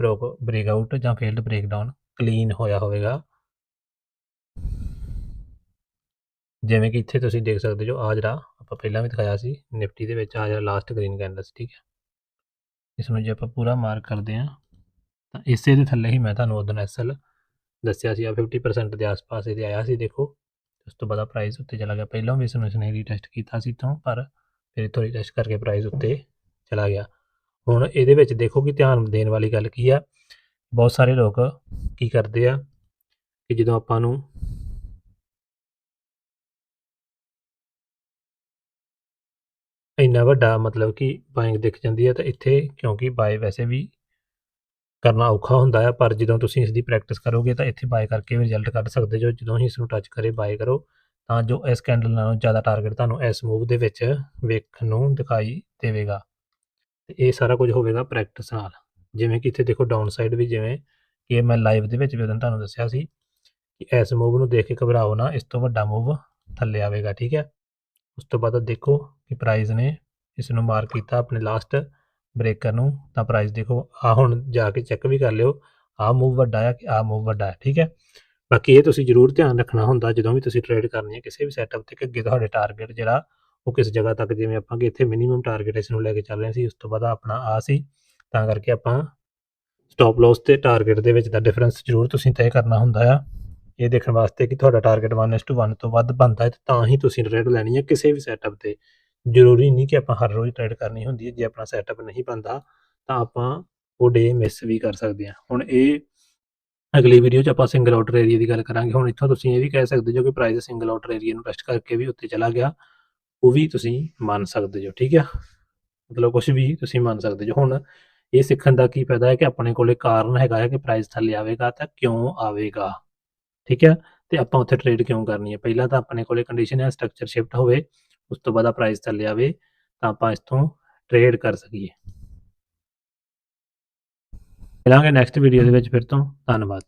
ਬ੍ਰੇਕਆਊਟ ਜਾਂ ਫੀਲਡ ਬ੍ਰੇਕਡਾਊਨ ਕਲੀਨ ਹੋਇਆ ਹੋਵੇਗਾ। ਜਿਵੇਂ ਕਿ ਇੱਥੇ ਤੁਸੀਂ ਦੇਖ ਸਕਦੇ ਜੋ ਆ ਜਿਹੜਾ ਆਪਾਂ ਪਹਿਲਾਂ ਵੀ ਦਿਖਾਇਆ ਸੀ, ਨਿਫਟੀ ਦੇ ਵਿੱਚ ਆ ਜਿਹੜਾ ਲਾਸਟ ਗ੍ਰੀਨ ਕੈਂਡਲ ਸੀ ਠੀਕ ਹੈ? ਇਸ ਨੂੰ ਜੇ ਆਪਾਂ ਪੂਰਾ ਮਾਰਕ ਕਰਦੇ ਹਾਂ, ਤਾਂ ਇਸੇ ਦੇ ਥੱਲੇ ਹੀ ਮੈਂ ਤੁਹਾਨੂੰ ਉਦੋਂ ਐਸਐਲ ਦੱਸਿਆ ਸੀ ਆ 50% ਦੇ ਆਸ-ਪਾਸ ਇਹਦੇ ਆਇਆ ਸੀ, ਦੇਖੋ। ਉਸ ਤੋਂ ਬਾਅਦ ਪ੍ਰਾਈਸ ਉੱਤੇ ਚਲਾ ਗਿਆ। ਪਹਿਲਾਂ ਵੀ ਇਸ ਨੂੰ ਇਸਨੇ ਰੀਟੈਸਟ ਕੀਤਾ ਸੀ ਤੋਂ ਪਰ ਫਿਰ ਇਥੋਂ ਰੀਟੈਸਟ ਕਰਕੇ ਪ੍ਰਾਈਸ ਉੱਤੇ ਚਲਾ ਗਿਆ। ਹੁਣ ਇਹਦੇ ਵਿੱਚ ਦੇਖੋ ਕਿ ਧਿਆਨ ਦੇਣ ਵਾਲੀ ਗੱਲ ਕੀ ਆ? ਬਹੁਤ ਸਾਰੇ ਲੋਕ ਕੀ ਕਰਦੇ ਆ ਕਿ ਜਦੋਂ ਆਪਾਂ ਨੂੰ ਇੰਨਾ ਵੱਡਾ ਮਤਲਬ ਕਿ ਬਾਇੰਗ ਦਿਖ ਜਾਂਦੀ ਹੈ ਤਾਂ ਇੱਥੇ ਕਿਉਂਕਿ ਬਾਏ ਵੈਸੇ ਵੀ ਕਰਨਾ ਔਖਾ ਹੁੰਦਾ ਹੈ ਪਰ ਜਦੋਂ ਤੁਸੀਂ ਇਸ ਦੀ ਪ੍ਰੈਕਟਿਸ ਕਰੋਗੇ ਤਾਂ ਇੱਥੇ ਬਾਏ ਕਰਕੇ ਵੀ ਰਿਜ਼ਲਟ ਕੱਢ ਸਕਦੇ ਜੋ, ਜਦੋਂ ਹੀ ਇਸ ਨੂੰ ਟੱਚ ਕਰੇ ਬਾਏ ਕਰੋ, ਤਾਂ ਜੋ ਇਸ ਕੈਂਡਲ ਨਾਲੋਂ ਜ਼ਿਆਦਾ ਟਾਰਗੇਟ ਤੁਹਾਨੂੰ ਇਸ ਮੂਵ ਦੇ ਵਿੱਚ ਵੇਖਣ ਨੂੰ ਦਿਖਾਈ ਦੇਵੇਗਾ। ਤੇ ਇਹ ਸਾਰਾ ਕੁਝ ਹੋਵੇਗਾ ਪ੍ਰੈਕਟਿਸ ਨਾਲ। ਜਿਵੇਂ ਕਿ ਇੱਥੇ ਦੇਖੋ ਡਾਊਨ ਸਾਈਡ ਵੀ ਜਿਵੇਂ ਕਿ ਮੈਂ ਲਾਈਵ ਦੇ ਵਿੱਚ ਵੀ ਉਦੋਂ ਤੁਹਾਨੂੰ ਦੱਸਿਆ ਸੀ ਕਿ ਇਸ ਮੂਵ ਨੂੰ ਦੇਖ ਕੇ ਘਬਰਾਓ ਨਾ, ਇਸ ਤੋਂ ਵੱਡਾ ਮੂਵ ਥੱਲੇ ਆਵੇਗਾ, ਠੀਕ ਹੈ? ਉਸ ਤੋਂ ਬਾਅਦ ਦੇਖੋ ਕਿ ਪ੍ਰਾਈਸ ਨੇ ਇਸ ਨੂੰ ਮਾਰ ਕੀਤਾ ਆਪਣੇ ਲਾਸਟ ਬ੍ਰੇਕਰ ਨੂੰ, ਤਾਂ ਪ੍ਰਾਈਸ ਦੇਖੋ ਆ ਹੁਣ ਜਾ ਕੇ ਚੈੱਕ ਵੀ ਕਰ ਲਿਓ ਆ ਮੂਵ ਵੱਡਾ ਹੈ ਕਿ ਆ ਮੂਵ ਵੱਡਾ ਹੈ ਠੀਕ ਹੈ? ਬਾਕੀ ਇਹ ਤੁਸੀਂ ਜ਼ਰੂਰ ਧਿਆਨ ਰੱਖਣਾ ਹੁੰਦਾ ਜਦੋਂ ਵੀ ਤੁਸੀਂ ਟ੍ਰੇਡ ਕਰਨੀ ਹੈ ਕਿਸੇ ਵੀ ਸੈਟਅਪ ਤੇ, ਕਿ ਅੱਗੇ ਤੁਹਾਡੇ ਟਾਰਗੇਟ ਜਿਹੜਾ ਉਹ ਕਿਸ ਜਗ੍ਹਾ ਤੱਕ ਜਿਵੇਂ ਆਪਾਂ ਕਿ ਇੱਥੇ ਮਿਨੀਮਮ ਟਾਰਗੇਟ ਇਸ ਨੂੰ ਲੈ ਕੇ ਚੱਲ ਰਹੇ ਸੀ, ਉਸ ਤੋਂ ਬਾਅਦ ਆਪਣਾ ਆ ਸੀ, ਤਾਂ ਕਰਕੇ ਆਪਾਂ ਸਟਾਪ ਲਾਸ ਤੇ ਟਾਰਗੇਟ ਦੇ ਵਿੱਚ ਦਾ ਡਿਫਰੈਂਸ ਜ਼ਰੂਰ ਤੁਸੀਂ ਤੈਅ ਕਰਨਾ ਹੁੰਦਾ ਆ। ਇਹ ਦੇਖਣ ਵਾਸਤੇ ਕਿ ਤੁਹਾਡਾ ਟਾਰਗੇਟ 1:1 ਤੋਂ ਵੱਧ ਬਣਦਾ ਹੈ ਤਾਂ ਹੀ ਤੁਸੀਂ ਟ੍ਰੇਡ ਲੈਣੀ ਹੈ ਕਿਸੇ ਵੀ ਸੈਟਅਪ ਤੇ। ਜ਼ਰੂਰੀ ਨਹੀਂ ਕਿ ਆਪਾਂ ਹਰ ਰੋਜ਼ ਟ੍ਰੇਡ ਕਰਨੀ ਹੁੰਦੀ ਹੈ, ਜੇ ਆਪਣਾ ਸੈਟਅਪ ਨਹੀਂ ਬਣਦਾ, ਤਾਂ ਆਪਾਂ ਉਹ ਡੇ ਮਿਸ ਵੀ ਕਰ ਸਕਦੇ ਹਾਂ। ਹੁਣ ਇਹ ਅਗਲੀ ਵੀਡੀਓ 'ਚ ਆਪਾਂ ਸਿੰਗਲ ਆਊਟਰ ਏਰੀਆ ਦੀ ਗੱਲ ਕਰਾਂਗੇ। ਹੁਣ ਇੱਥੋਂ ਤੁਸੀਂ ਇਹ ਵੀ ਕਹਿ ਸਕਦੇ ਜੋ ਕਿ ਪ੍ਰਾਈਸ ਸਿੰਗਲ ਆਊਟਰ ਏਰੀਆ ਨੂੰ ਟੈਸਟ ਕਰਕੇ ਵੀ ਉੱਤੇ ਚਲਾ ਗਿਆ। ਉਹ ਵੀ ਤੁਸੀਂ ਮੰਨ ਸਕਦੇ ਹੋ ਠੀਕ ਹੈ ਮਤਲਬ ਕੁਝ ਵੀ ਤੁਸੀਂ ਮੰਨ ਸਕਦੇ ਜੋ। ਹੁਣ ਇਹ ਸਿੱਖਣ ਦਾ ਕੀ ਫਾਇਦਾ ਹੈ ਕਿ ਆਪਣੇ ਕੋਲੇ ਕਾਰਨ ਹੈਗਾ ਹੈ ਕਿ ਪ੍ਰਾਈਸ ਥੱਲੇ ਆਵੇਗਾ ਤਾਂ ਕਿਉਂ ਆਵੇਗਾ? ਠੀਕ ਹੈ ਤੇ ਆਪਾਂ ਉੱਥੇ ਟ੍ਰੇਡ ਕਿਉਂ ਕਰਨੀ ਹੈ? ਪਹਿਲਾਂ ਤਾਂ ਆਪਣੇ ਕੋਲੇ ਕੰਡੀਸ਼ਨ ਹੈ ਸਟਰਕਚਰ ਸ਼ਿਫਟ ਹੋਵੇ, ਉਸ ਤੋਂ ਬਾਅਦ ਪ੍ਰਾਈਸ ਥੱਲੇ ਆਵੇ, ਤਾਂ ਆਪਾਂ ਇਸ ਤੋਂ ਟ੍ਰੇਡ ਕਰ ਸਕੀਏ। ਮਿਲਾਂਗੇ ਨੈਕਸਟ ਵੀਡੀਓ ਦੇ ਵਿੱਚ ਫਿਰ ਤੋਂ। ਧੰਨਵਾਦ।